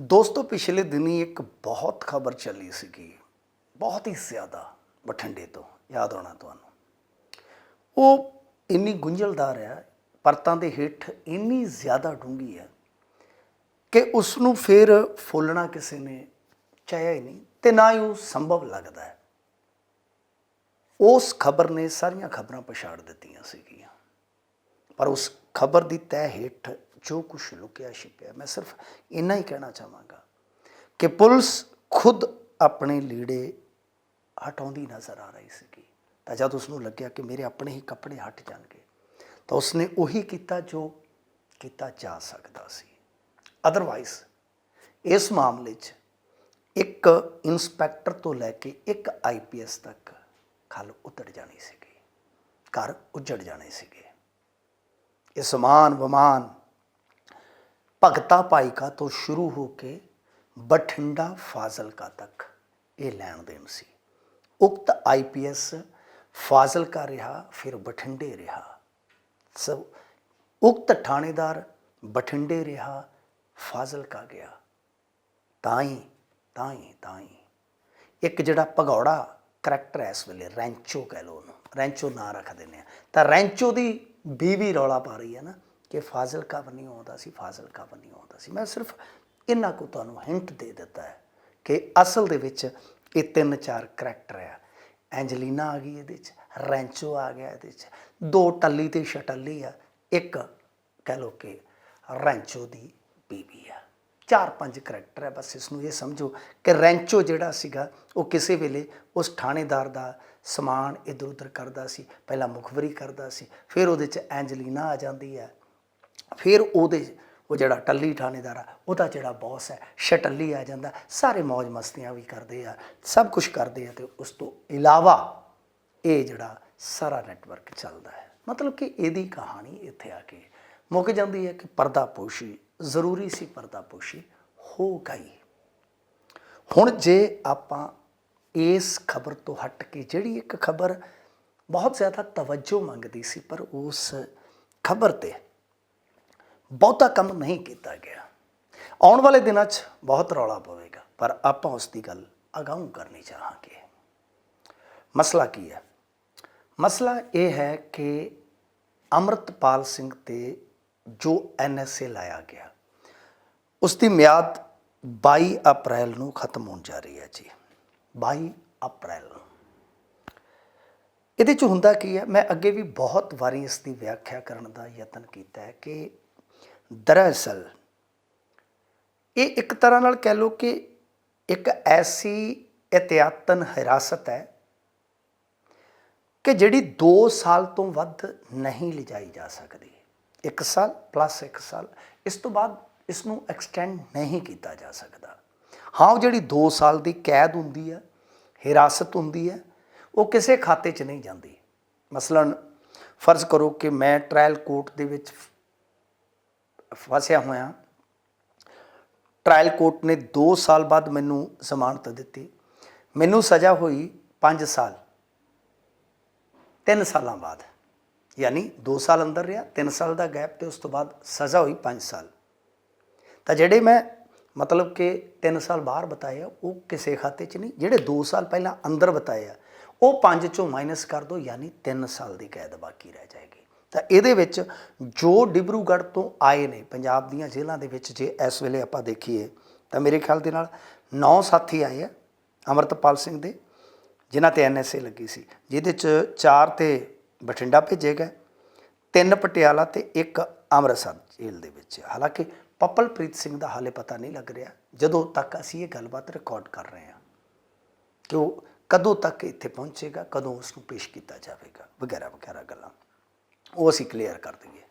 ਦੋਸਤੋ, ਪਿਛਲੇ ਦਿਨੀ ਇੱਕ ਬਹੁਤ ਖਬਰ ਚੱਲੀ ਸੀਗੀ, ਬਹੁਤ ਹੀ ਜ਼ਿਆਦਾ ਬਠਿੰਡੇ ਤੋਂ, ਯਾਦ ਹੋਣਾ ਤੁਹਾਨੂੰ। ਉਹ ਇੰਨੀ ਗੁੰਝਲਦਾਰ ਹੈ, ਪਰਤਾਂ ਦੇ ਹੇਠ ਇੰਨੀ ਜ਼ਿਆਦਾ ਡੂੰਗੀ ਹੈ ਕਿ ਉਸ ਨੂੰ ਫਿਰ ਫੁੱਲਣਾ ਕਿਸੇ ਨੇ ਚਾਹਿਆ ਹੀ ਨਹੀਂ ਤੇ ਨਾ ਹੀ ਉਹ ਸੰਭਵ ਲੱਗਦਾ ਹੈ। ਉਸ ਖਬਰ ਨੇ ਸਾਰੀਆਂ ਖਬਰਾਂ ਪਛਾੜ ਦਿੱਤੀਆਂ ਸੀਗੀਆਂ। ਪਰ ਉਸ ਖਬਰ ਦੀ ਤਹਿ ਹੇਠ ਜੋ ਕੁਝ ਲੁਕਿਆ ਛਿਪਿਆ ਮੈਂ ਸਿਰਫ ਇੰਨਾ ਹੀ ਕਹਿਣਾ ਚਾਹਾਂਗਾ ਕਿ ਪੁਲਿਸ ਖੁਦ ਆਪਣੇ ਲੀੜੇ ਹਟਾਉਂਦੀ ਨਜ਼ਰ ਆ ਰਹੀ ਸੀਗੀ। ਤਾਂ ਜਦ ਉਸ ਨੂੰ ਲੱਗਿਆ ਕਿ ਮੇਰੇ ਆਪਣੇ ਹੀ ਕੱਪੜੇ ਹਟ ਜਾਣਗੇ, ਤਾਂ ਉਸਨੇ ਉਹੀ ਕੀਤਾ ਜੋ ਕੀਤਾ ਜਾ ਸਕਦਾ ਸੀ। ਅਦਰਵਾਈਜ਼ ਇਸ ਮਾਮਲੇ 'ਚ ਇੱਕ ਇਨਸਪੈਕਟਰ ਤੋਂ ਲੈ ਕੇ ਇੱਕ ਆਈਪੀਐਸ ਤੱਕ ਖਲ ਉਤਰ ਜਾਣੀ ਸੀਗੀ, ਘਰ ਉੱਜੜ ਜਾਣੇ ਸੀਗੇ। ਇਹ ਸਮਾਨ ਵਮਾਨ ਭਗਤਾ ਭਾਈਕਾ ਤੋਂ ਸ਼ੁਰੂ ਹੋ ਕੇ ਬਠਿੰਡਾ ਫਾਜ਼ਿਲਕਾ ਤੱਕ ਇਹ ਲੈਣ ਦੇਣ ਸੀ। ਉਕਤ ਆਈਪੀਐਸ ਫਾਜ਼ਿਲਕਾ ਰਿਹਾ, ਫਿਰ ਬਠਿੰਡੇ ਰਿਹਾ। ਸੋ ਉਕਤ ਥਾਣੇਦਾਰ ਬਠਿੰਡੇ ਰਿਹਾ, ਫਾਜ਼ਿਲਕਾ ਗਿਆ। ਤਾਂ ਹੀ ਤਾਂ ਹੀ ਤਾਂ ਹੀ ਇੱਕ ਜਿਹੜਾ ਭਗੌੜਾ ਕਰੈਕਟਰ ਹੈ ਇਸ ਵੇਲੇ, ਰੈਂਚੋ ਕਹਿ ਲਓ ਉਹਨੂੰ। ਰੈਂਚੋ ਨਾਂ ਰੱਖ ਦਿੰਦੇ ਆ। ਤਾਂ ਰੈਂਚੋ ਦੀ ਬੀਵੀ ਰੌਲਾ ਪਾ ਰਹੀ ਹੈ ਨਾ। ਕਿ ਫਾਜ਼ਿਲਕਾ ਵੀ ਨਹੀਂ ਆਉਂਦਾ ਸੀ ਫਾਜ਼ਿਲਕਾ ਵੀ ਨਹੀਂ ਆਉਂਦਾ ਸੀ। ਮੈਂ ਸਿਰਫ ਇਹਨਾਂ ਕੋ ਤੁਹਾਨੂੰ ਹਿੰਟ ਦੇ ਦਿੱਤਾ ਹੈ ਕਿ ਅਸਲ ਦੇ ਵਿੱਚ ਇਹ ਤਿੰਨ ਚਾਰ ਕਰੈਕਟਰ ਆ। ਐਂਜਲੀਨਾ ਆ ਗਈ ਇਹਦੇ 'ਚ, ਰੈਂਚੋ ਆ ਗਿਆ ਇਹਦੇ 'ਚ। ਦੋ ਟੱਲੀ ਤੇ ਛਟੱਲੀ ਆ, ਇੱਕ ਕਹਿ ਲਓ ਕਿ ਰੈਂਚੋ ਦੀ ਬੀਬੀ ਆ। ਚਾਰ ਪੰਜ ਕਰੈਕਟਰ ਹੈ ਬਸ ਇਸ ਨੂੰ ਇਹ ਸਮਝੋ ਕਿ ਰੈਂਚੋ ਜਿਹੜਾ ਸੀਗਾ, ਉਹ ਕਿਸੇ ਵੇਲੇ ਉਸ ਥਾਣੇਦਾਰ ਦਾ ਸਮਾਨ ਇਧਰ ਉਧਰ ਕਰਦਾ ਸੀ, ਪਹਿਲਾਂ ਮੁਖਬਰੀ ਕਰਦਾ ਸੀ, ਫਿਰ ਉਹਦੇ 'ਚ ਐਂਜਲੀਨਾ ਆ ਜਾਂਦੀ ਹੈ ਫਿਰ ਉਹਦੇ ਉਹ ਜਿਹੜਾ ਟੱਲੀ ਥਾਣੇਦਾਰ ਆ ਉਹਦਾ ਜਿਹੜਾ ਬੌਸ ਹੈ ਸ਼ਟੱਲੀ ਆ ਜਾਂਦਾ, ਸਾਰੇ ਮौज ਮਸਤੀਆਂ ਵੀ ਕਰਦੇ ਆ, ਸਭ ਕੁਝ ਕਰਦੇ ਆ ਤੇ ਉਸ ਤੋਂ ਇਲਾਵਾ ਇਹ ਜਿਹੜਾ ਸਾਰਾ ਨੈਟਵਰਕ ਚੱਲਦਾ ਹੈ। ਮਤਲਬ ਕਿ ਇਹਦੀ ਕਹਾਣੀ ਇੱਥੇ ਆ ਕੇ ਮੁੱਕ ਜਾਂਦੀ ਹੈ ਕਿ ਪਰਦਾਪੋਸ਼ੀ ਜ਼ਰੂਰੀ ਸੀ, ਪਰਦਾਪੋਸ਼ੀ ਹੋ ਗਈ। ਹੁਣ ਜੇ ਆਪਾਂ ਇਸ ਖਬਰ ਤੋਂ ਹਟ ਕੇ, ਜਿਹੜੀ ਇੱਕ ਖਬਰ ਬਹੁਤ ਜ਼ਿਆਦਾ ਤਵੱਜੋ ਮੰਗਦੀ ਸੀ, ਪਰ ਉਸ ਖਬਰ ਤੇ ਬਹੁਤਾ ਕੰਮ ਨਹੀਂ ਕੀਤਾ ਗਿਆ। ਆਉਣ ਵਾਲੇ ਦਿਨਾਂ 'ਚ ਬਹੁਤ ਰੌਲਾ ਪਵੇਗਾ, ਪਰ ਆਪਾਂ ਉਸ ਦੀ ਗੱਲ ਅਗਾਊਂ ਕਰਨੀ ਚਾਹਾਂਗੇ। ਮਸਲਾ ਕੀ ਹੈ? ਮਸਲਾ ਇਹ ਹੈ ਕਿ ਅਮਰਤਪਾਲ ਸਿੰਘ ਤੇ ਜੋ ਐਨਐਸਏ ਲਾਇਆ ਗਿਆ, ਉਸ ਦੀ ਮਿਆਦ 22 ਅਪ੍ਰੈਲ ਨੂੰ ਖਤਮ ਹੋਣ ਜਾ ਰਹੀ ਹੈ ਜੀ। 22 ਅਪ੍ਰੈਲ ਨੂੰ। ਇਹਦੇ ਚ ਹੁੰਦਾ ਕੀ ਹੈ? ਮੈਂ ਅੱਗੇ ਵੀ ਬਹੁਤ ਵਾਰੀ ਇਸ ਦੀ ਵਿਆਖਿਆ ਕਰਨ ਦਾ ਯਤਨ ਕੀਤਾ ਹੈ ਕਿ ਦਰਅਸਲ, ਇਹ ਇੱਕ ਤਰ੍ਹਾਂ ਨਾਲ ਕਹਿ ਲਓ ਕਿ ਇੱਕ ਐਸੀ ਇਤਿਆਤਨ ਹਿਰਾਸਤ ਹੈ ਕਿ ਜਿਹੜੀ 2 ਸਾਲ ਤੋਂ ਵੱਧ ਨਹੀਂ ਲਿਜਾਈ ਜਾ ਸਕਦੀ। 1 ਸਾਲ ਪਲੱਸ 1 ਸਾਲ, ਇਸ ਤੋਂ ਬਾਅਦ ਇਸ ਨੂੰ ਐਕਸਟੈਂਡ ਨਹੀਂ ਕੀਤਾ ਜਾ ਸਕਦਾ। ਹਾਂ, ਉਹ ਜਿਹੜੀ 2 ਸਾਲ ਦੀ ਕੈਦ ਹੁੰਦੀ ਹੈ, ਹਿਰਾਸਤ ਹੁੰਦੀ ਹੈ, ਉਹ ਕਿਸੇ ਖਾਤੇ 'ਚ ਨਹੀਂ ਜਾਂਦੀ। ਮਸਲਨ, ਫਰਜ਼ ਕਰੋ ਕਿ ਮੈਂ ਟ੍ਰਾਇਲ ਕੋਰਟ ਦੇ ਵਿੱਚ ਫਸਿਆ ਹੋਇਆ। ਟ੍ਰਾਇਲ ਕੋਰਟ ਨੇ 2 ਸਾਲ ਬਾਅਦ ਮੈਨੂੰ ਜ਼ਮਾਨਤ ਦਿੱਤੀ। ਮੈਨੂੰ ਸਜ਼ਾ ਹੋਈ 5 ਸਾਲ। 3 ਸਾਲਾਂ ਬਾਅਦ। ਯਾਨੀ 2 ਸਾਲ ਅੰਦਰ ਰਿਹਾ 3 ਸਾਲ ਦਾ ਗੈਪ ਤੇ ਉਸ ਤੋਂ ਬਾਅਦ ਸਜ਼ਾ ਹੋਈ 5 ਸਾਲ। ਤਾਂ ਜਿਹੜੇ ਮੈਂ ਮਤਲਬ ਕਿ 3 ਸਾਲ ਬਾਹਰ ਬਤਾਏ ਆ, ਉਹ ਕਿਸੇ ਖਾਤੇ 'ਚ ਨਹੀਂ, ਜਿਹੜੇ 2 ਸਾਲ ਪਹਿਲਾਂ ਅੰਦਰ ਬਤਾਏ ਆ, ਉਹ 5 ਚੋਂ ਮਾਈਨਸ ਕਰ ਦੋ, ਯਾਨੀ 3 ਸਾਲ ਦੀ ਕੈਦ ਬਾਕੀ ਰਹਿ ਜਾਏਗੀ। ਤਾਂ ਇਹਦੇ ਵਿੱਚ ਜੋ ਡਿਬਰੂਗੜ੍ਹ ਤੋਂ ਆਏ ਨੇ, ਪੰਜਾਬ ਦੀਆਂ ਜੇਲ੍ਹਾਂ ਦੇ ਵਿੱਚ ਜੇ ਇਸ ਵੇਲੇ ਆਪਾਂ ਦੇਖੀਏ, ਤਾਂ ਮੇਰੇ ਖਿਆਲ ਦੇ ਨਾਲ 9 ਸਾਥੀ ਆਏ ਆ, ਅਮਰਤਪਾਲ ਸਿੰਘ ਦੇ, ਜਿਨ੍ਹਾਂ ਤੇ ਐਨਐਸਏ ਲੱਗੀ ਸੀ, ਜਿਹਦੇ ਚ 4 ਤੇ ਬਠਿੰਡਾ ਭੇਜੇ ਗਏ, ਤਿੰਨ ਪਟਿਆਲਾ ਤੇ ਇੱਕ ਅੰਮ੍ਰਿਤਸਰ ਜੇਲ੍ਹ ਦੇ ਵਿੱਚ ਹਾਲਾਂਕਿ ਪਪਲਪ੍ਰੀਤ ਸਿੰਘ ਦਾ ਹਾਲੇ ਪਤਾ ਨਹੀਂ ਲੱਗ ਰਿਹਾ, ਜਦੋਂ ਤੱਕ ਅਸੀਂ ਇਹ ਗੱਲਬਾਤ ਰਿਕਾਰਡ ਕਰ ਰਹੇ ਹਾਂ, ਕਿ ਉਹ ਕਦੋਂ ਤੱਕ ਇੱਥੇ ਪਹੁੰਚੇਗਾ, ਕਦੋਂ ਉਸ ਨੂੰ ਪੇਸ਼ ਕੀਤਾ ਜਾਵੇਗਾ ਵਗੈਰਾ ਵਗੈਰਾ ਗੱਲਾਂ। ਉਹ ਅਸੀਂ ਕਲੀਅਰ ਕਰ ਦਈਏ।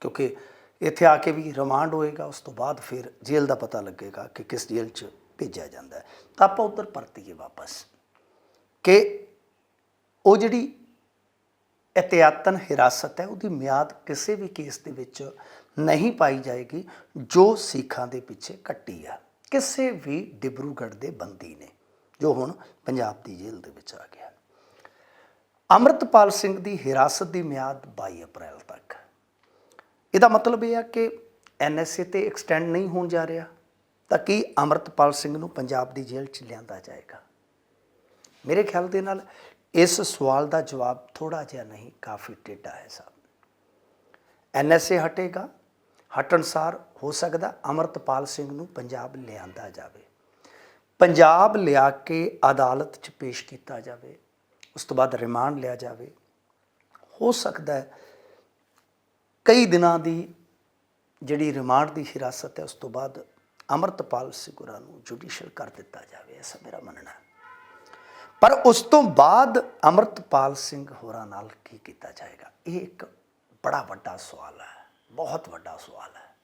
ਕਿਉਂਕਿ ਇੱਥੇ ਆ ਕੇ ਵੀ ਰਿਮਾਂਡ ਹੋਏਗਾ, ਉਸ ਤੋਂ ਬਾਅਦ ਫਿਰ ਜੇਲ੍ਹ ਦਾ ਪਤਾ ਲੱਗੇਗਾ ਕਿ ਕਿਸ ਜੇਲ੍ਹ 'ਚ ਭੇਜਿਆ ਜਾਂਦਾ ਹੈ। ਤਾਂ ਆਪਾਂ ਉੱਧਰ ਪਰਤੀਏ ਵਾਪਸ ਕਿ ਉਹ ਜਿਹੜੀ ਇਤਿਆਤਨ ਹਿਰਾਸਤ ਹੈ, ਉਹਦੀ ਮਿਆਦ ਕਿਸੇ ਵੀ ਕੇਸ ਦੇ ਵਿੱਚ ਨਹੀਂ ਪਾਈ ਜਾਏਗੀ, ਜੋ ਸਿੱਖਾਂ ਦੇ ਪਿੱਛੇ ਕੱਟੀ ਆ। ਕਿਸੇ ਵੀ ਡਿਬਰੂਗੜ੍ਹ ਦੇ ਬੰਦੀ ਨੇ, ਜੋ ਹੁਣ ਪੰਜਾਬ ਦੀ ਜੇਲ੍ਹ ਦੇ ਵਿੱਚ ਆ ਗਿਆ। ਅਮਰਤਪਾਲ ਸਿੰਘ ਦੀ ਹਿਰਾਸਤ ਦੀ ਮਿਆਦ 22 ਅਪ੍ਰੈਲ ਤੱਕ। ਇਹਦਾ ਮਤਲਬ ਇਹ ਆ ਕਿ ਐਨਐਸਏ ਤੇ ਐਕਸਟੈਂਡ ਨਹੀਂ ਹੋਣ ਜਾ ਰਿਹਾ, ਤਾਂ ਕੀ ਅਮਰਤਪਾਲ ਸਿੰਘ ਨੂੰ ਪੰਜਾਬ ਦੀ ਜੇਲ੍ਹ 'ਚ ਲਿਆਂਦਾ ਜਾਏਗਾ? ਮੇਰੇ ਖਿਆਲ ਦੇ ਨਾਲ ਇਸ ਸਵਾਲ ਦਾ ਜਵਾਬ ਥੋੜਾ ਜਿਹਾ ਨਹੀਂ, ਕਾਫੀ ਟੇਢਾ ਹੈ ਸਾਹਿਬ ਐਨਐਸਏ ਹਟੇਗਾ, ਹਟਣਸਾਰ ਹੋ ਸਕਦਾ ਅਮਰਤਪਾਲ ਸਿੰਘ ਨੂੰ ਪੰਜਾਬ ਲਿਆਂਦਾ ਜਾਵੇ। ਪੰਜਾਬ ਲਿਆ ਕੇ ਅਦਾਲਤ 'ਚ ਪੇਸ਼ ਕੀਤਾ ਜਾਵੇ। ਉਸ ਤੋਂ ਬਾਅਦ ਰਿਮਾਂਡ ਲਿਆ ਜਾਵੇ। ਹੋ ਸਕਦਾ ਹੈ ਕਈ ਦਿਨਾਂ ਦੀ ਜਿਹੜੀ ਰਿਮਾਂਡ ਦੀ ਹਿਰਾਸਤ ਹੈ, ਉਸ ਤੋਂ ਬਾਅਦ ਅਮਰਤਪਾਲ ਸਿੰਘ ਹੋਰਾਂ ਨੂੰ ਜੁਡੀਸ਼ੀਅਲ ਕਰ ਦਿੱਤਾ ਜਾਵੇ, ਐਸਾ ਮੇਰਾ ਮੰਨਣਾ ਹੈ। ਪਰ ਉਸ ਤੋਂ ਬਾਅਦ ਅਮਰਤਪਾਲ ਸਿੰਘ ਹੋਰਾਂ ਨਾਲ ਕੀ ਕੀਤਾ ਜਾਏਗਾ? ਇਹ ਇੱਕ ਬੜਾ ਵੱਡਾ ਸਵਾਲ ਹੈ, ਬਹੁਤ ਵੱਡਾ ਸਵਾਲ ਹੈ।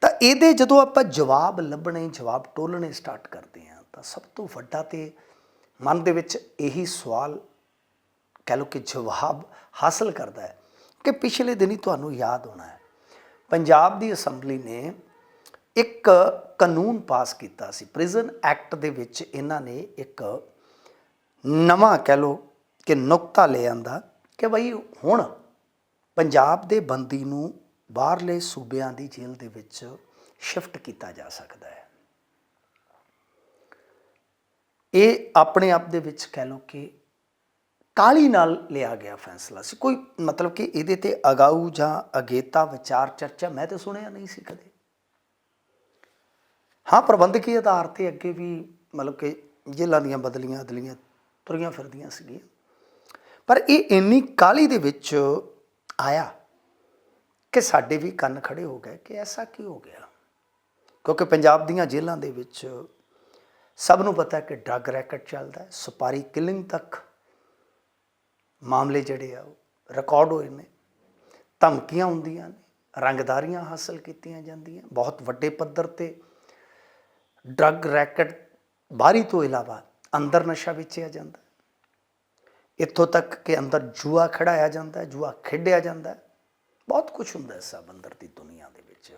ਤਾਂ ਇਹਦੇ ਜਦੋਂ ਆਪਾਂ ਜਵਾਬ ਲੱਭਣੇ, ਜਵਾਬ ਟੋਲਣੇ ਸਟਾਰਟ ਕਰਦੇ ਹਾਂ, ਤਾਂ ਸਭ ਤੋਂ ਵੱਡਾ ਤੇ ਮਨ ਦੇ ਵਿੱਚ ਇਹੀ ਸਵਾਲ ਕਹਿ ਲਓ ਕਿ ਜਵਾਬ ਹਾਸਲ ਕਰਦਾ ਹੈ ਕਿ ਪਿਛਲੇ ਦਿਨੀ ਤੁਹਾਨੂੰ ਯਾਦ ਹੋਣਾ ਹੈ। ਪੰਜਾਬ ਦੀ ਅਸੈਂਬਲੀ ਨੇ ਇੱਕ ਕਾਨੂੰਨ ਪਾਸ ਕੀਤਾ ਸੀ। ਪ੍ਰਿਜ਼ਨ ਐਕਟ ਦੇ ਵਿੱਚ ਇਹਨਾਂ ਨੇ ਇੱਕ ਨਵਾਂ ਕਹਿ ਲਓ ਕਿ ਨੁਕਤਾ ਲੈ ਆਂਦਾ ਕਿ ਭਈ ਹੁਣ ਪੰਜਾਬ ਦੇ ਬੰਦੀ ਨੂੰ ਬਾਹਰਲੇ ਸੂਬਿਆਂ ਦੀ ਜੇਲ੍ਹ ਦੇ ਵਿੱਚ ਸ਼ਿਫਟ ਕੀਤਾ ਜਾ ਸਕਦਾ ਹੈ। ਇਹ ਆਪਣੇ ਆਪ ਦੇ ਵਿੱਚ ਕਹਿ ਲਓ ਕਿ ਕਾਲੀ ਨਾਲ ਲਿਆ ਗਿਆ ਫੈਸਲਾ ਸੀ। ਕੋਈ ਮਤਲਬ ਕਿ ਇਹਦੇ ਤੇ ਅਗਾਊ ਜਾਂ ਅਗੇਤਾ ਵਿਚਾਰ ਚਰਚਾ ਮੈਂ ਤਾਂ ਸੁਣਿਆ ਨਹੀਂ ਸੀ ਕਦੇ। ਹਾਂ, ਪ੍ਰਬੰਧਕੀ ਆਧਾਰ ਤੇ ਅੱਗੇ ਵੀ ਮਤਲਬ ਕਿ ਜੇਲ੍ਹਾਂ ਦੀਆਂ ਬਦਲੀਆਂ ਅਦਲੀਆਂ ਤੁਰੀਆਂ ਫਿਰਦੀਆਂ ਸੀਗੀਆਂ। ਪਰ ਇਹ ਇੰਨੀ ਕਾਲੀ ਦੇ ਵਿੱਚ ਆਇਆ ਕਿ ਸਾਡੇ ਵੀ ਕੰਨ ਖੜੇ ਹੋ ਗਏ ਕਿ ਐਸਾ ਕੀ ਹੋ ਗਿਆ? ਕਿਉਂਕਿ ਪੰਜਾਬ ਦੀਆਂ ਜੇਲ੍ਹਾਂ ਦੇ ਵਿੱਚ ਸਭ ਨੂੰ ਪਤਾ ਕਿ ਡਰੱਗ ਰੈਕਟ ਚੱਲਦਾ ਹੈ, ਸੁਪਾਰੀ ਕਿਲਿੰਗ ਤੱਕ ਮਾਮਲੇ ਜਿਹੜੇ ਆ ਉਹ ਰਿਕਾਰਡ ਹੋਏ ਨੇ। ਧਮਕੀਆਂ ਹੁੰਦੀਆਂ ਨੇ, ਰੰਗਦਾਰੀਆਂ ਹਾਸਲ ਕੀਤੀਆਂ ਜਾਂਦੀਆਂ, ਬਹੁਤ ਵੱਡੇ ਪੱਧਰ ਤੇ ਡਰੱਗ ਰੈਕਟ ਬਾਹਰੀ ਤੋਂ ਇਲਾਵਾ ਅੰਦਰ ਨਸ਼ਾ ਵੇਚਿਆ ਜਾਂਦਾ ਇੱਥੋਂ ਤੱਕ ਕਿ ਅੰਦਰ ਜੂਆ ਖੜਾਇਆ ਜਾਂਦਾ ਜੂਆ ਖੇਡਿਆ ਜਾਂਦਾ ਬਹੁਤ ਕੁਝ ਹੁੰਦਾ ਹੈ ਸਭ ਅੰਦਰ ਦੀ ਦੁਨੀਆ ਦੇ ਵਿੱਚ।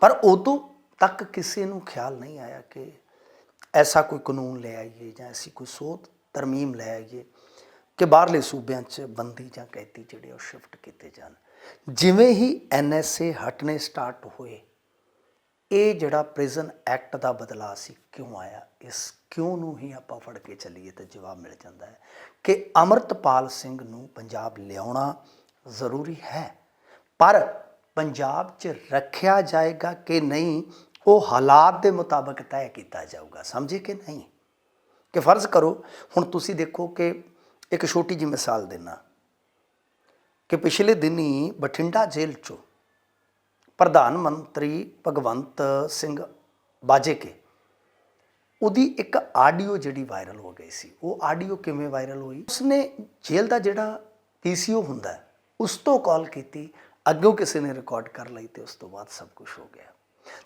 ਪਰ ਉਦੋਂ ਤੱਕ ਕਿਸੇ ਨੂੰ ਖਿਆਲ ਨਹੀਂ ਆਇਆ ਕਿ ਐਸਾ ਕੋਈ ਕਾਨੂੰਨ ਲੈ ਆਈਏ ਜਾਂ ਐਸੀ ਕੋਈ ਸੋਧ, ਤਰਮੀਮ ਲੈ ਆਈਏ ਕਿ ਬਾਹਰਲੇ ਸੂਬਿਆਂ 'ਚ ਬੰਦੀ ਜਾਂ ਕੈਦੀ ਜਿਹੜੇ ਉਹ ਸ਼ਿਫਟ ਕੀਤੇ ਜਾਣ। ਜਿਵੇਂ ਹੀ ਐਨਐਸਏ ਹਟਨੇ ਸਟਾਰਟ ਹੋਏ, ਇਹ ਜਿਹੜਾ ਪ੍ਰਿਜ਼ਨ ਐਕਟ ਦਾ ਬਦਲਾਅ ਸੀ ਕਿਉਂ ਆਇਆ? ਇਸ ਕਿਉਂ ਨੂੰ ਹੀ ਆਪਾਂ ਫੜ ਕੇ ਚੱਲੀਏ ਤਾਂ ਜਵਾਬ ਮਿਲ ਜਾਂਦਾ ਹੈ ਕਿ ਅਮਰਤਪਾਲ ਸਿੰਘ ਨੂੰ ਪੰਜਾਬ ਲਿਆਉਣਾ ਜ਼ਰੂਰੀ ਹੈ। ਪਰ ਪੰਜਾਬ 'ਚ ਰੱਖਿਆ ਜਾਏਗਾ ਕਿ ਨਹੀਂ, ਉਹ ਹਾਲਾਤ ਦੇ ਮੁਤਾਬਕ ਤੈਅ ਕੀਤਾ ਜਾਊਗਾ। ਸਮਝੇ ਕਿ ਨਹੀਂ? ਕਿ ਫਰਜ਼ ਕਰੋ, ਹੁਣ ਤੁਸੀਂ ਦੇਖੋ ਕਿ ਇੱਕ ਛੋਟੀ ਜਿਹੀ ਮਿਸਾਲ ਦੇਣਾ ਕਿ ਪਿਛਲੇ ਦਿਨੀ ਬਠਿੰਡਾ ਜੇਲ੍ਹ 'ਚੋਂ ਪ੍ਰਧਾਨ ਮੰਤਰੀ ਭਗਵੰਤ ਸਿੰਘ ਬਾਜੇਕੇ, ਉਹਦੀ ਇੱਕ ਆਡੀਓ ਜਿਹੜੀ ਵਾਇਰਲ ਹੋ ਗਈ ਸੀ, ਉਹ ਆਡੀਓ ਕਿਵੇਂ ਵਾਇਰਲ ਹੋਈ? ਉਸਨੇ ਜੇਲ੍ਹ ਦਾ ਜਿਹੜਾ ਪੀਸੀਓ ਹੁੰਦਾ, ਉਸ ਤੋਂ ਕਾਲ ਕੀਤੀ ਅੱਗੋਂ ਕਿਸੇ ਨੇ ਰਿਕਾਰਡ ਕਰ ਲਈ ਤੇ ਉਸ ਤੋਂ ਬਾਅਦ ਸਭ ਕੁਝ ਹੋ ਗਿਆ।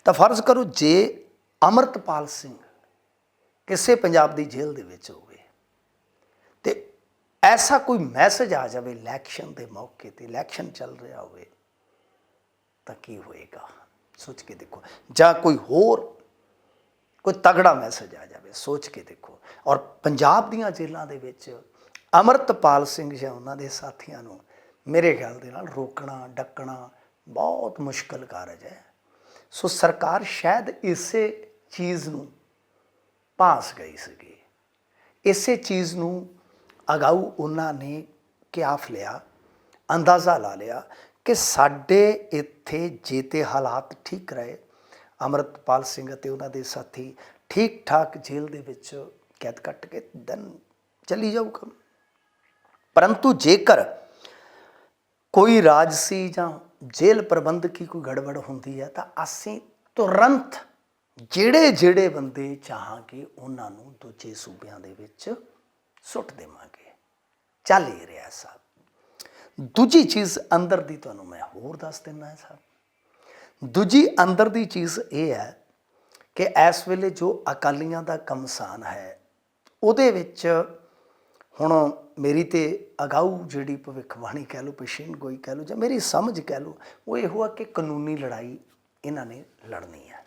ਤਾਂ ਫਰਜ਼ ਕਰੋ ਜੇ ਅਮਰਤਪਾਲ ਸਿੰਘ ਕਿਸੇ ਪੰਜਾਬ ਦੀ ਜੇਲ੍ਹ ਦੇ ਵਿੱਚ ਹੋਵੇ ਤੇ ਐਸਾ ਕੋਈ ਮੈਸੇਜ ਆ ਜਾਵੇ ਇਲੈਕਸ਼ਨ ਦੇ ਮੌਕੇ ਤੇ ਇਲੈਕਸ਼ਨ ਚੱਲ ਰਿਹਾ ਹੋਵੇ, ਤਾਂ ਕੀ ਹੋਏਗਾ? ਸੋਚ ਕੇ ਦੇਖੋ। ਜਾਂ ਕੋਈ ਹੋਰ ਕੋਈ ਤਗੜਾ ਮੈਸੇਜ ਆ ਜਾਵੇ, ਸੋਚ ਕੇ ਦੇਖੋ। ਔਰ ਪੰਜਾਬ ਦੀਆਂ ਜੇਲ੍ਹਾਂ ਦੇ ਵਿੱਚ ਅਮਰਤਪਾਲ ਸਿੰਘ ਜਾਂ ਉਹਨਾਂ ਦੇ ਸਾਥੀਆਂ ਨੂੰ ਮੇਰੇ ਖਿਆਲ ਦੇ ਨਾਲ ਰੋਕਣਾ, ਡੱਕਣਾ ਬਹੁਤ ਮੁਸ਼ਕਲ ਕਾਰਜ ਹੈ। ਸੋ ਸਰਕਾਰ ਸ਼ਾਇਦ ਇਸੇ ਚੀਜ਼ ਨੂੰ ਪਾਸ ਗਈ ਸੀਗੀ। ਇਸੇ ਚੀਜ਼ ਨੂੰ ਅਗਾਊ ਉਹਨਾਂ ਨੇ ਕਿਆਫ ਲਿਆ, ਅੰਦਾਜ਼ਾ ਲਾ ਲਿਆ ਕਿ ਸਾਡੇ ਇੱਥੇ ਜੇ ਤੇ ਹਾਲਾਤ ਠੀਕ ਰਹੇ। ਅਮਰਤਪਾਲ ਸਿੰਘ ਅਤੇ ਉਹਨਾਂ ਦੇ ਸਾਥੀ ਠੀਕ ਠਾਕ ਜੇਲ੍ਹ ਦੇ ਵਿੱਚ ਕੈਦ ਕੱਟ ਕੇ ਦਨ ਚੱਲੀ ਜਾਊਗਾ ਪਰੰਤੂ ਜੇਕਰ ਕੋਈ ਰਾਜਸੀ ਜਾਂ ਜੇਲ੍ਹ ਪ੍ਰਬੰਧਕੀ ਕੋਈ ਗੜਬੜ ਹੁੰਦੀ ਹੈ, ਤਾਂ ਅਸੀਂ ਤੁਰੰਤ ਜਿਹੜੇ ਜਿਹੜੇ ਬੰਦੇ ਚਾਹਾਂਗੇ, ਉਹਨਾਂ ਨੂੰ ਦੂਜੇ ਸੂਬਿਆਂ ਦੇ ਵਿੱਚ ਸੁੱਟ ਦੇਵਾਂਗੇ। ਚੱਲ ਹੀ ਰਿਹਾ ਸਾਹਿਬ ਦੂਜੀ ਚੀਜ਼ ਅੰਦਰ ਦੀ ਤੁਹਾਨੂੰ ਮੈਂ ਹੋਰ ਦੱਸ ਦਿੰਦਾ ਹਾਂ ਸਾਹਿਬ ਦੂਜੀ ਅੰਦਰ ਦੀ ਚੀਜ਼ ਇਹ ਹੈ ਕਿ ਇਸ ਵੇਲੇ ਜੋ ਅਕਾਲੀਆਂ ਦਾ ਕਮਸਾਨ ਹੈ, ਉਹਦੇ ਵਿੱਚ ਹੁਣ ਮੇਰੀ ਤੇ ਅਗਾਊ ਜਿਹੜੀ ਭਵਿੱਖਬਾਣੀ ਕਹਿ ਲਓ ਪੇਸ਼ੀਨ ਗੋਈ ਕਹਿ ਲਓ ਜਾਂ ਮੇਰੀ ਸਮਝ ਕਹਿ ਲਓ, ਉਹ ਇਹੋ ਆ ਕਿ ਕਾਨੂੰਨੀ ਲੜਾਈ ਇਹਨਾਂ ਨੇ ਲੜਨੀ ਹੈ।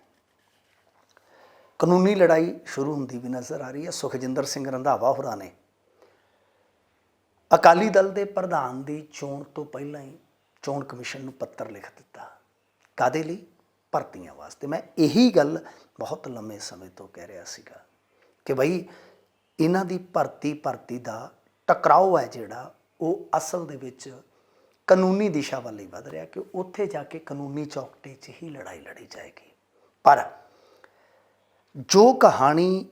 ਕਾਨੂੰਨੀ ਲੜਾਈ ਸ਼ੁਰੂ ਹੁੰਦੀ ਵੀ ਨਜ਼ਰ ਆ ਰਹੀ ਹੈ। ਸੁਖਜਿੰਦਰ ਸਿੰਘ ਰੰਧਾਵਾ ਹੋਰਾਂ ਨੇ ਅਕਾਲੀ ਦਲ ਦੇ ਪ੍ਰਧਾਨ ਦੀ ਚੋਣ ਤੋਂ ਪਹਿਲਾਂ ਹੀ ਚੋਣ ਕਮਿਸ਼ਨ ਨੂੰ ਪੱਤਰ ਲਿਖ ਦਿੱਤਾ। ਕਾਦੇ ਲਈ? ਭਰਤੀਆਂ ਵਾਸਤੇ। ਮੈਂ ਇਹੀ ਗੱਲ ਬਹੁਤ ਲੰਮੇ ਸਮੇਂ ਤੋਂ ਕਹਿ ਰਿਹਾ ਸੀਗਾ ਕਿ ਬਈ ਇਹਨਾਂ ਦੀ ਭਰਤੀ ਭਰਤੀ ਦਾ ਟਕਰਾਓ ਹੈ ਜਿਹੜਾ, ਉਹ ਅਸਲ ਦੇ ਵਿੱਚ ਕਾਨੂੰਨੀ ਦਿਸ਼ਾ ਵੱਲ ਹੀ ਵਧ ਰਿਹਾ ਕਿ ਉੱਥੇ ਜਾ ਕੇ ਕਾਨੂੰਨੀ ਚੌਕਟੇ 'ਚ ਹੀ ਲੜਾਈ ਲੜੀ ਜਾਏਗੀ। ਪਰ ਜੋ ਕਹਾਣੀ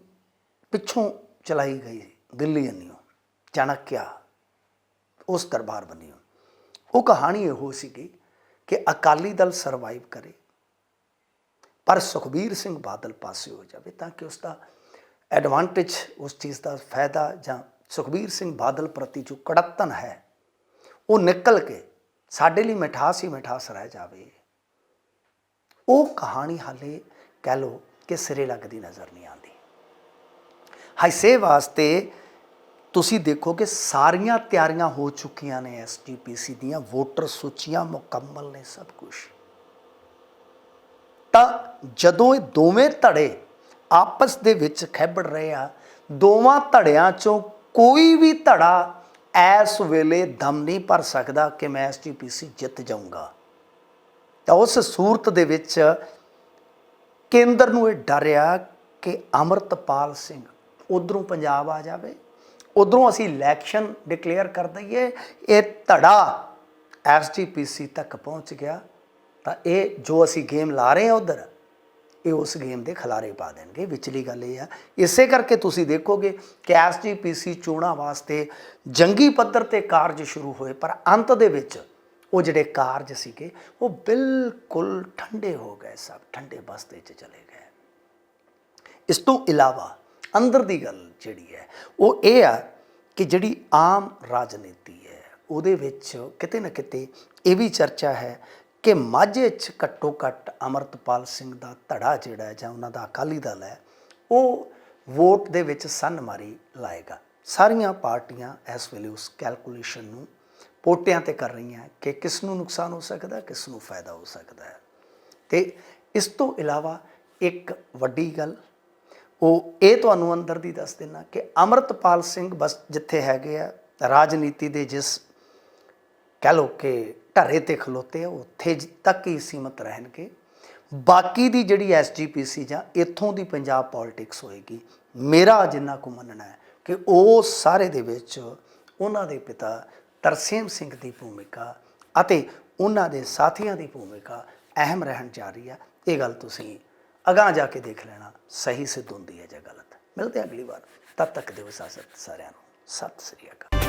ਪਿੱਛੋਂ ਚਲਾਈ ਗਈ ਦਿੱਲੀ ਅੰਨਿਓ, ਚਾਣਕਿਆ, ਉਸ ਦਰਬਾਰ ਬੰਨਿਓ, ਉਹ ਕਹਾਣੀ ਇਹੋ ਸੀਗੀ ਕਿ ਅਕਾਲੀ ਦਲ ਸਰਵਾਈਵ ਕਰੇ, ਪਰ ਸੁਖਬੀਰ ਸਿੰਘ ਬਾਦਲ ਪਾਸੇ ਹੋ ਜਾਵੇ ਤਾਂ ਕਿ ਉਸ ਦਾ ਐਡਵਾਂਟੇਜ ਉਸ ਚੀਜ਼ ਦਾ ਫਾਇਦਾ ਜਾਂ ਸੁਖਬੀਰ ਸਿੰਘ ਬਾਦਲ ਪ੍ਰਤੀ ਜੋ ਕੜਤਨ ਹੈ, ਉਹ ਨਿਕਲ ਕੇ ਸਾਡੇ ਲਈ ਮਿਠਾਸ ਹੀ ਮਿਠਾਸ ਰਹਿ ਜਾਵੇ। ਉਹ ਕਹਾਣੀ ਹਾਲੇ ਕਹਿ ਲੋ ਕਿ ਸਿਰੇ ਲੱਗਦੀ ਨਜ਼ਰ ਨਹੀਂ ਆਉਂਦੀ। ਹਾਈਸੇ ਵਾਸਤੇ ਤੁਸੀਂ ਦੇਖੋ ਕਿ ਸਾਰੀਆਂ ਤਿਆਰੀਆਂ ਹੋ ਚੁੱਕੀਆਂ ਨੇ ਐਸਜੀਪੀਸੀ ਦੀਆਂ, ਵੋਟਰ ਸੂਚੀਆਂ ਮੁਕੰਮਲ ਨੇ ਸਭ ਕੁਝ ਤਾਂ ਜਦੋਂ ਇਹ ਦੋਵੇਂ ਧੜੇ ਆਪਸ ਦੇ ਵਿੱਚ ਖੈਬੜ ਰਹੇ ਆ, ਦੋਵਾਂ ਧੜਿਆਂ ਚੋਂ ਕੋਈ ਵੀ ਧੜਾ ਇਸ ਵੇਲੇ ਦਮ ਨਹੀਂ ਭਰ ਸਕਦਾ ਕਿ ਮੈਂ ਐਸਜੀਪੀਸੀ ਜਿੱਤ ਜਾਊਂਗਾ। ਤਾਂ ਉਸ ਸੂਰਤ ਦੇ ਵਿੱਚ ਕੇਂਦਰ ਨੂੰ ਇਹ ਡਰਿਆ ਕਿ ਅਮਰਤਪਾਲ ਸਿੰਘ ਉਧਰੋਂ ਪੰਜਾਬ ਆ ਜਾਵੇ, ਉਧਰੋਂ ਅਸੀਂ ਇਲੈਕਸ਼ਨ ਡਿਕਲੇਅਰ ਕਰ ਦਈਏ, ਇਹ ਧੜਾ ਐਸਜੀਪੀਸੀ ਤੱਕ ਪਹੁੰਚ ਗਿਆ। ਤਾਂ ਇਹ ਜੋ ਅਸੀਂ ਗੇਮ ਲਾ ਰਹੇ ਹਾਂ ਉਧਰ ਇਹ ਉਸ ਗੇਮ ਦੇ ਖਿਲਾਰੇ ਪਾ ਦੇਣਗੇ। ਵਿਚਲੀ ਗੱਲ ਇਹ ਆ। ਇਸੇ ਕਰਕੇ ਤੁਸੀਂ ਦੇਖੋਗੇ ਕਿ ਐਸਜੀਪੀਸੀ ਚੋਣਾਂ ਵਾਸਤੇ ਜੰਗੀ ਪੱਧਰ ਤੇ ਕਾਰਜ ਸ਼ੁਰੂ ਹੋਏ, ਪਰ ਅੰਤ ਦੇ ਵਿੱਚ ਉਹ ਜਿਹੜੇ ਕਾਰਜ ਸੀਗੇ, ਉਹ ਬਿਲਕੁਲ ਠੰਡੇ ਹੋ ਗਏ ਸਭ, ਠੰਡੇ ਬਸਤੇ 'ਚ ਚਲੇ ਗਏ। ਇਸ ਤੋਂ ਇਲਾਵਾ ਅੰਦਰ ਦੀ ਗੱਲ ਜਿਹੜੀ ਹੈ, ਉਹ ਇਹ ਆ ਕਿ ਜਿਹੜੀ ਆਮ ਰਾਜਨੀਤੀ ਹੈ, ਉਹਦੇ ਵਿੱਚ ਕਿਤੇ ਨਾ ਕਿਤੇ ਇਹ ਵੀ ਚਰਚਾ ਹੈ ਕਿ ਮਾਝੇ 'ਚ ਘੱਟੋ ਘੱਟ ਅਮਰਤਪਾਲ ਸਿੰਘ ਦਾ ਧੜਾ ਜਿਹੜਾ ਜਾਂ ਉਹਨਾਂ ਦਾ ਅਕਾਲੀ ਦਲ ਹੈ, ਉਹ ਵੋਟ ਦੇ ਵਿੱਚ ਸੰਨ ਮਾਰੀ ਲਾਏਗਾ। ਸਾਰੀਆਂ ਪਾਰਟੀਆਂ ਇਸ ਵੇਲੇ ਉਸ ਕੈਲਕੂਲੇਸ਼ਨ ਨੂੰ ਪੋਟਿਆਂ ਤੇ ਕਰ ਰਹੀਆਂ ਕਿ ਕਿਸ ਨੂੰ ਨੁਕਸਾਨ ਹੋ ਸਕਦਾ ਕਿਸ ਨੂੰ ਫਾਇਦਾ ਹੋ ਸਕਦਾ ਹੈ। ਤੇ ਇਸ ਤੋਂ ਇਲਾਵਾ ਇੱਕ ਵੱਡੀ ਗੱਲ, ਉਹ ਇਹ ਤੁਹਾਨੂੰ ਅੰਦਰ ਦੀ ਦੱਸ ਦੇਣਾ ਕਿ ਅਮਰਤਪਾਲ ਸਿੰਘ ਬਸ ਜਿੱਥੇ ਹੈਗੇ ਆ, ਰਾਜਨੀਤੀ ਦੇ ਜਿਸ ਕਹਿ ਲੋ ਕਿ ਢਰੇ ਤੇ ਖਲੋਤੇ ਆ, ਉੱਥੇ ਤੱਕ ਹੀ ਸੀਮਤ ਰਹਿਣਗੇ। ਬਾਕੀ ਦੀ ਜਿਹੜੀ ਐਸਜੀਪੀਸੀ ਜਾਂ ਇੱਥੋਂ ਦੀ ਪੰਜਾਬ ਪੋਲਿਟਿਕਸ ਹੋਏਗੀ, ਮੇਰਾ ਜਿੰਨਾ ਕੁ ਮੰਨਣਾ ਹੈ ਕਿ ਉਹ ਸਾਰੇ ਦੇ ਵਿੱਚ ਉਹਨਾਂ ਦੇ ਪਿਤਾ ਤਰਸੇਮ ਸਿੰਘ ਦੀ ਭੂਮਿਕਾ ਅਤੇ ਉਹਨਾਂ ਦੇ ਸਾਥੀਆਂ ਦੀ ਭੂਮਿਕਾ ਅਹਿਮ ਰਹਿਣ ਜਾ ਰਹੀ ਹੈ ਇਹ ਗੱਲ ਤੁਸੀਂ ਅਗਾਂਹ ਜਾ ਕੇ ਦੇਖ ਲੈਣਾ, ਸਹੀ ਸਿੱਧ ਹੁੰਦੀ ਹੈ ਜਾਂ ਗਲਤ। ਮਿਲਦੇ ਹਾਂ ਅਗਲੀ ਵਾਰ। ਤਦ ਤੱਕ ਦਿਓ ਇਜਾਜ਼ਤ ਸਾਰਿਆਂ ਨੂੰ। ਸਤਿ ਸ੍ਰੀ ਅਕਾਲ।